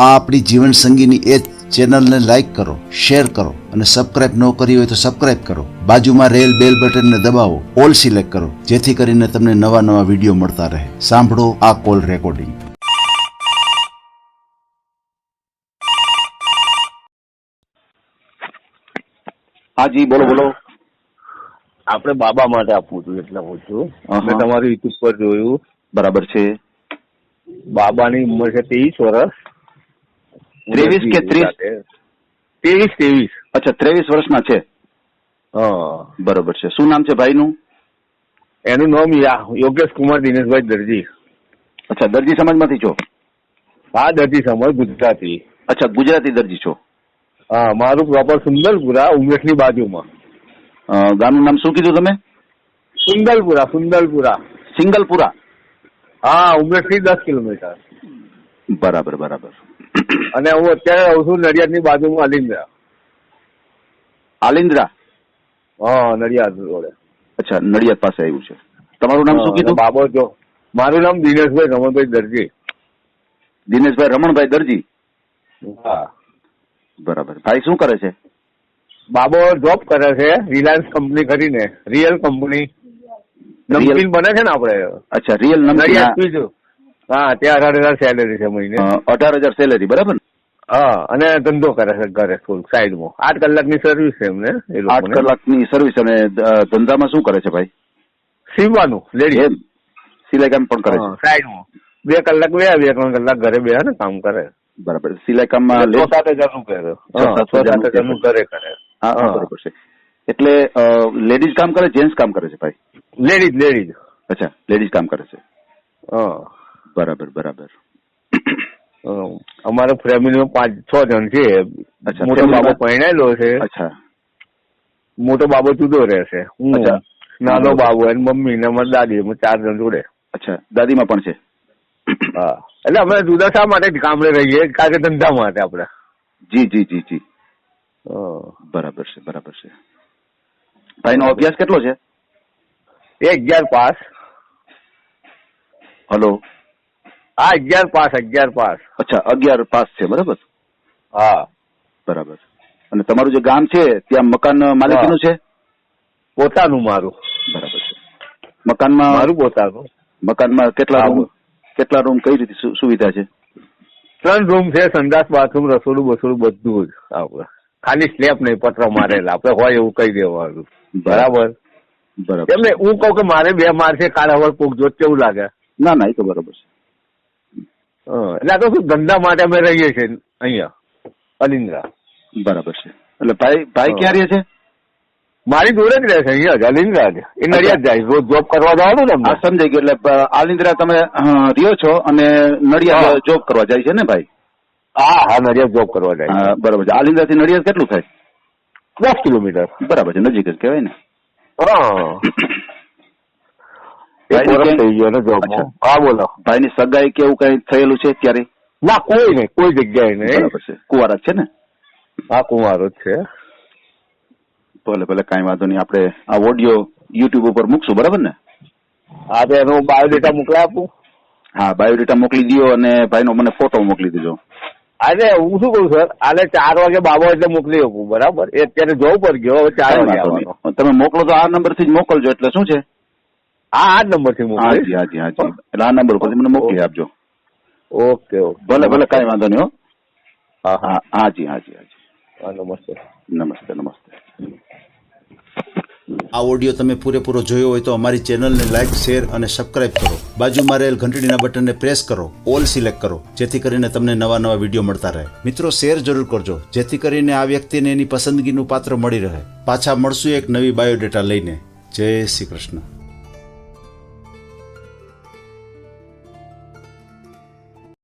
આ આપણી જીવન સંગીની એ ચેનલને લાઈક કરો શેર કરો અને સબસ્ક્રાઇબ ન કરી હોય તો સબસ્ક્રાઇબ કરો. બાજુમાં રેલ બેલ બટનને દબાવો ઓલ સિલેક્ટ કરો જેથી કરીને તમને નવા નવા વીડિયો મળતા રહે. સાંભળો આ કોલ રેકોર્ડિંગ. હાજી બોલો બોલો. આપણે બાબા માટે આપવું હતું એટલે અહં. મેં તમારી યુટ્યુબ પર જોયું. બરાબર છે. બાબાની ઉંમર છે ત્રીસ વર્ષ. 23 કે 30? ત્રેવીસ ત્રેવીસ. અચ્છા ત્રેવીસ વર્ષના છે? હા. બરાબર છે. શું નામ છે ભાઈનું? એનું નામ યા- યોગેશ કુમાર દિનેશભાઈ દરજી. અચ્છા દરજી સમાજમાંથી છો? હા દરજી સમાજ ગુજરાતી. અચ્છા ગુજરાતી દરજી છો? હા મારું પ્રોપર સુંદરપુરા ઉમરેઠની બાજુમાં. ગામનું નામ શું કીધું તમે? સુંદરપુરા સુંદરપુરા. સિંગલપુરા? હા ઉમરેઠથી દસ કિલોમીટર. બરાબર બરાબર. અને હું અત્યારે રહું છું નડિયાદની બાજુમાં અલિન્દ્રા આલિન્દ્રા હા નડિયાદ રોડે. અચ્છા નડિયાદ પાસે આવ્યું છે. તમારું નામ શું કીધું? બાબો જો મારું નામ દિનેશભાઈ રમણભાઈ દરજી. દિનેશભાઈ રમણભાઈ દરજી? હા. બરાબર. ભાઈ શું કરે છે? બાબો જોબ કરે છે રિલાયન્સ કંપની કરીને રિયલ કંપની. નમકીન બને છે ને આપડે અચ્છા રિયલ બીજું. હા ત્યાં અઢાર હજાર સેલેરી છે મહિને. અઢાર હજાર સેલેરી બરાબર? હા અને ધંધો કરે છે ઘરે ફૂલ સાઈડમાં આઠ કલાકની સર્વિસ છે એમને આઠ કલાકની સર્વિસ અને ધંધામાં શું કરે છે ભાઈ? સીવવાનું લેડી એમ? સિલાઈ કામ પણ કરે છે? સાઈડમાં બે કલાક બે બે ત્રણ કલાક ઘરે બે ને કામ કરે. બરાબર. સિલાઈ કામમાં સાત હજારનું કરે સાત હજારનું હજારનું ઘરે કરે. હા. બરાબર છે. એટલે લેડીઝ કામ કરે જેન્ટ્સ કામ કરે છે ભાઈ? લેડીઝ લેડીઝ અચ્છા લેડીઝ કામ કરે છે. હા. બરાબર બરાબર. અમારા ફેમિલીમાં પાંચ છ જણ છે. અચ્છા, મોટો બાબો પરણેલો છે. અચ્છા. મોટો બાબો જુદો રહેશે. હું નાનો બાબો અને મમ્મી ને અમારી દાદી અમે ચાર જણ જોડે. અચ્છા દાદીમાં પણ છે? હા. એટલે અમે જુદા શા માટે જ ગામડે રહીએ? કારણ કે ધંધા માટે આપણે. જી જી જી જી. બરાબર છે બરાબર છે. ભાઈનો અભ્યાસ કેટલો છે? એ અગિયાર પાસ. હલો. હા અગિયાર પાસ અગિયાર પાસ. અચ્છા અગિયાર પાસ છે બરાબર? હા. બરાબર. અને તમારું જે ગામ છે ત્યાં મકાન માલિકીનું છે? પોતાનું મારું. બરાબર છે. મકાનમાં મારું પોતાનું. મકાનમાં કેટલા રૂમ કેટલા રૂમ કઈ રીતે સુવિધા છે? ત્રણ રૂમ છે સંડાસ બાથરૂમ રસોડું બસોડું બધું જ આપણે. ખાલી સ્લેબ નહીં પત્ર મારેલા. આપણે હોય એવું કહી દેવાનું. બરાબર. બરાબર? એમને હું કહું કે મારે બે માર છે કાલ હવે કોક જોત કેવું લાગે? ના ના એ તો બરાબર છે. એટલે આ તો શું ધંધા માટે અમે રહીએ છીએ અહીંયા અલિન્દ્રા બરાબર છે. એટલે ભાઈ ભાઈ ક્યાં રહે છે? મારી જોડે જ રહે છે અહીંયા જ અલિન્દ્રા જ. એ નડિયાદ જાય રોજ જોબ કરવા જાવ ને અમને? સમજાઈ ગયું. એટલે અલિન્દ્રા તમે રહ્યો છો અને નડિયાદ જોબ કરવા જાય છે ને ભાઈ? હા હા નડિયાદ જોબ કરવા જાય બરાબર છે. આલિન્દ્રા થી નડિયાદ કેટલું થાય? દસ કિલોમીટર. બરાબર છે નજીક જ કહેવાય ને. હા એક ભાઈને વર્ષ ક્યાંય- થઈ ગયો ને જોબમાં હા બોલો. ભાઈની સગાઈ કે એવું કઈ થયેલું છે ત્યારે ના કોઈ નહીં કોઈ જગ્યાએ નહીં. બરાબર છે. ને? હા કુમારો જ છે. ભલે ભલે કઈ વાંધો નહીં. આપણે આ ઓડિયો યુટ્યુબ ઉપર મૂકશું બરાબર ને? હા તો એનો બાયોડેટા મોકલાય આપું. હા બાયોડેટા મોકલી દો અને ભાઈનો મને ફોટો મોકલી દેજો. આજે હું શું કઉ સર? આને ચાર વાગે બાબા એટલે મોકલી આપું બરાબર? એ અત્યારે જવું પર ગયો હવે ચાર વાગે તમે મોકલો તો આ નંબરથી જ મોકલજો એટલે શું છે? આ નંબરથી મોકલી. હાજી હાજી હાજી. એટલે આ નંબર ઉપરથી મને મોકલી આપજો. Okay okay. ભલે ભલે કાંઈ વાંધો નહીં હો. હા હા. હા હાજી હાજી હાજી. નમસ્તે. નમસ્તે નમસ્તે. આ ઓડિયો તમે પૂરેપૂરો જોયો હોય તો અમારી ચેનલને લાઇક શેર અને સબસ્ક્રાઇબ કરો. બાજુમાં રહેલ ઘંટડીના બટનને પ્રેસ કરો. ઓલ સિલેક્ટ કરો. જેથી કરીને તમને નવા નવા વીડિયો મળતા રહે. મિત્રો શેર જરૂર કરજો. જેથી કરીને આ વ્યક્તિને એની પસંદગીનું પાત્ર મળી રહે. પાછા મળશું એક નવી બાયોડેટા લઈને. જય શ્રી કૃષ્ણ.